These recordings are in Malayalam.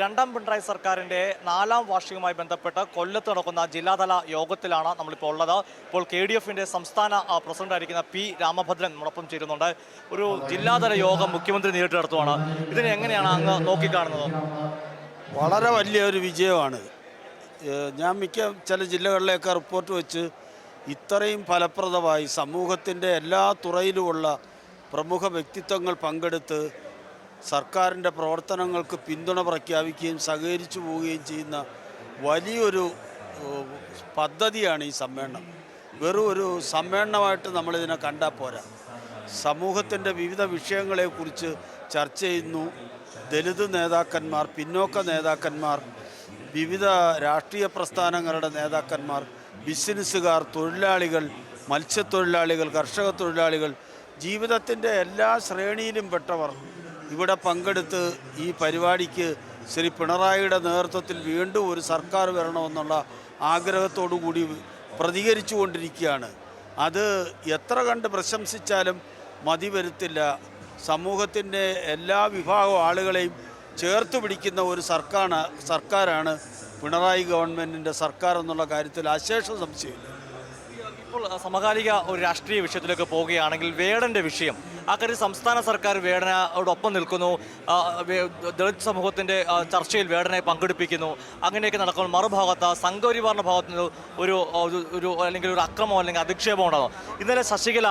രണ്ടാം പിണറായി സർക്കാരിന്റെ നാലാം വാർഷികവുമായി ബന്ധപ്പെട്ട് കൊല്ലത്ത് നടക്കുന്ന ജില്ലാതല യോഗത്തിലാണ് നമ്മളിപ്പോൾ ഉള്ളത്. ഇപ്പോൾ കെ ഡി എഫിന്റെ സംസ്ഥാന പ്രസിഡന്റായിരിക്കുന്ന പി രാമഭദ്രൻ നമ്മോടൊപ്പം ചേരുന്നുണ്ട്. ഒരു ജില്ലാതല യോഗം മുഖ്യമന്ത്രി നേരിട്ട് നടത്തുവാണ് ഇതിനെ എങ്ങനെയാണ് അങ്ങ് നോക്കിക്കാണുന്നത്? വളരെ വലിയൊരു വിജയമാണ്. ഞാൻ മിക്ക ചില ജില്ലകളിലേക്ക് റിപ്പോർട്ട് വെച്ച് ഇത്രയും ഫലപ്രദമായി സമൂഹത്തിന്റെ എല്ലാ തുറയിലുമുള്ള പ്രമുഖ വ്യക്തിത്വങ്ങൾ പങ്കെടുത്ത് സർക്കാരിന്റെ പ്രവർത്തനങ്ങൾക്ക് പിന്തുണ പ്രഖ്യാപിക്കുകയും സഹകരിച്ചു പോവുകയും ചെയ്യുന്ന വലിയൊരു പദ്ധതിയാണ് ഈ സമ്മേളനം. വെറും ഒരു സമ്മേളനമായിട്ട് നമ്മളിതിനെ കണ്ടാൽ പോരാ. സമൂഹത്തിന്റെ വിവിധ വിഷയങ്ങളെക്കുറിച്ച് ചർച്ച ചെയ്യുന്നു. ദലിത് നേതാക്കന്മാർ പിന്നോക്ക നേതാക്കന്മാർ വിവിധ രാഷ്ട്രീയ പ്രസ്ഥാനങ്ങളുടെ നേതാക്കന്മാർ ബിസിനസ്സുകാർ തൊഴിലാളികൾ മത്സ്യത്തൊഴിലാളികൾ കർഷക തൊഴിലാളികൾ ജീവിതത്തിന്റെ എല്ലാ ശ്രേണിയിലും പെട്ടവർ ഇവിടെ പങ്കെടുത്ത് ഈ പരിപാടിക്ക് ശ്രീ പിണറായിയുടെ നേതൃത്വത്തിൽ വീണ്ടും ഒരു സർക്കാർ വരണമെന്നുള്ള ആഗ്രഹത്തോടു കൂടി പ്രതികരിച്ചു കൊണ്ടിരിക്കുകയാണ്. അത് എത്ര കണ്ട് പ്രശംസിച്ചാലും മതി വരുത്തില്ല. സമൂഹത്തിന്റെ എല്ലാ വിഭാഗം ആളുകളെയും ചേർത്ത് പിടിക്കുന്ന ഒരു സർക്കാർ സർക്കാരാണ് പിണറായി ഗവൺമെന്റിന്റെ സർക്കാർ എന്നുള്ള കാര്യത്തിൽ അശേഷ സംശയമില്ല. ഇപ്പോൾ സമകാലിക ഒരു രാഷ്ട്രീയ വിഷയത്തിലേക്ക് പോവുകയാണെങ്കിൽ വേടന്റെ വിഷയം അക്കാര്യം സംസ്ഥാന സർക്കാർ വേടനയോടൊപ്പം നിൽക്കുന്നു ദളിത് സമൂഹത്തിന്റെ ചർച്ചയിൽ വേടനെ പങ്കെടുപ്പിക്കുന്നു അങ്ങനെയൊക്കെ നടക്കുമ്പോൾ മറുഭാഗത്ത് സംഘപരിവാറിന്റെ ഭാഗത്ത് നിന്ന് ഒരു ഒരു- അല്ലെങ്കിൽ ഒരു അക്രമം അല്ലെങ്കിൽ അധിക്ഷേപം ഉണ്ടാകും. ഇന്നലെ ശശികല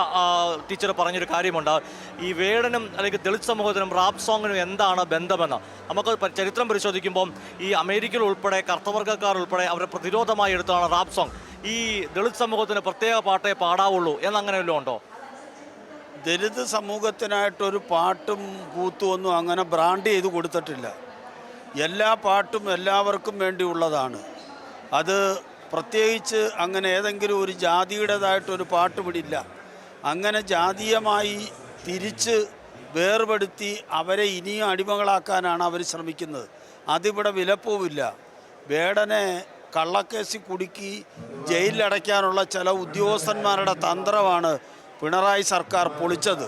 ടീച്ചർ പറഞ്ഞൊരു കാര്യമുണ്ട് ഈ വേടനും അല്ലെങ്കിൽ ദളിത് സമൂഹത്തിനും റാപ്പ് സോങ്ങിനും എന്താണ് ബന്ധമെന്ന്? നമുക്ക് ചരിത്രം പരിശോധിക്കുമ്പോൾ ഈ അമേരിക്കയിൽ ഉൾപ്പെടെ കർത്തവർഗക്കാർ ഉൾപ്പെടെ അവരുടെ പ്രതിരോധമായി എടുത്താണ് റാപ്പ് സോങ്. ഈ ദളിത് സമൂഹത്തിന് പ്രത്യേക പാട്ടേ പാടാവുള്ളൂ എന്നങ്ങനെ വല്ലതും ഉണ്ടോ? ദളിത് സമൂഹത്തിനായിട്ടൊരു പാട്ടും കൂത്തും ഒന്നും അങ്ങനെ ബ്രാൻഡ് ചെയ്ത് കൊടുത്തിട്ടില്ല. എല്ലാ പാട്ടും എല്ലാവർക്കും വേണ്ടിയുള്ളതാണ്. അത് പ്രത്യേകിച്ച് അങ്ങനെ ഏതെങ്കിലും ഒരു ജാതിയുടേതായിട്ടൊരു പാട്ട് വിടില്ല അങ്ങനെ ജാതീയമായി തിരിച്ച് വേർപെടുത്തി അവരെ ഇനിയും അടിമകളാക്കാനാണ് അവർ ശ്രമിക്കുന്നത്. അതിവിടെ വിലപ്പോവില്ല. വേടനെ കള്ളക്കേസിൽ കുടുക്കി ജയിലിലടയ്ക്കാനുള്ള ചില ഉദ്യോഗസ്ഥന്മാരുടെ തന്ത്രമാണ് പിണറായി സർക്കാർ പൊളിച്ചത്.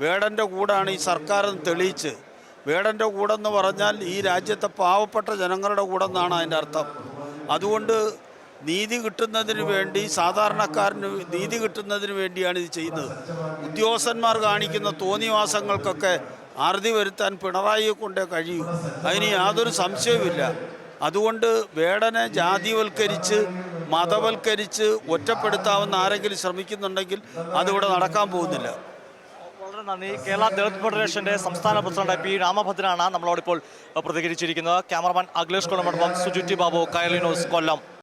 വേടന്റെ കൂടാണ് ഈ സർക്കാർ എന്ന് തെളിയിച്ച്. വേടന്റെ കൂടെന്ന് പറഞ്ഞാൽ ഈ രാജ്യത്തെ പാവപ്പെട്ട ജനങ്ങളുടെ കൂടെന്നാണ് അതിന്റെ അർത്ഥം. അതുകൊണ്ട് നീതി കിട്ടുന്നതിന് വേണ്ടി സാധാരണക്കാരന് നീതി കിട്ടുന്നതിന് വേണ്ടിയാണ് ഇത് ചെയ്യുന്നത്. ഉദ്യോഗസ്ഥന്മാർ കാണിക്കുന്ന തോന്നിവാസങ്ങൾക്കൊക്കെ അറുതി വരുത്താൻ പിണറായിയെ കൊണ്ടേ കഴിയൂ. അതിന് യാതൊരു സംശയവുമില്ല. അതുകൊണ്ട് വേടനെ ജാതിവൽക്കരിച്ച് മതവൽക്കരിച്ച് ഒറ്റപ്പെടുത്താവുന്ന ആരെങ്കിലും ശ്രമിക്കുന്നുണ്ടെങ്കിൽ അതിവിടെ നടക്കാൻ പോകുന്നില്ല. വളരെ നന്ദി. കേരള ദളിത് ഫെഡറേഷന്റെ സംസ്ഥാന പ്രസിഡന്റ് പി രാമഭദ്രനാണ് നമ്മളോടിപ്പോൾ പ്രതികരിച്ചിരിക്കുന്നത്. ക്യാമറമാൻ അഖിലേഷ് കുളമണ്ഡപം സുജുറ്റി ബാബു കയലി ന്യൂസ് കൊല്ലം.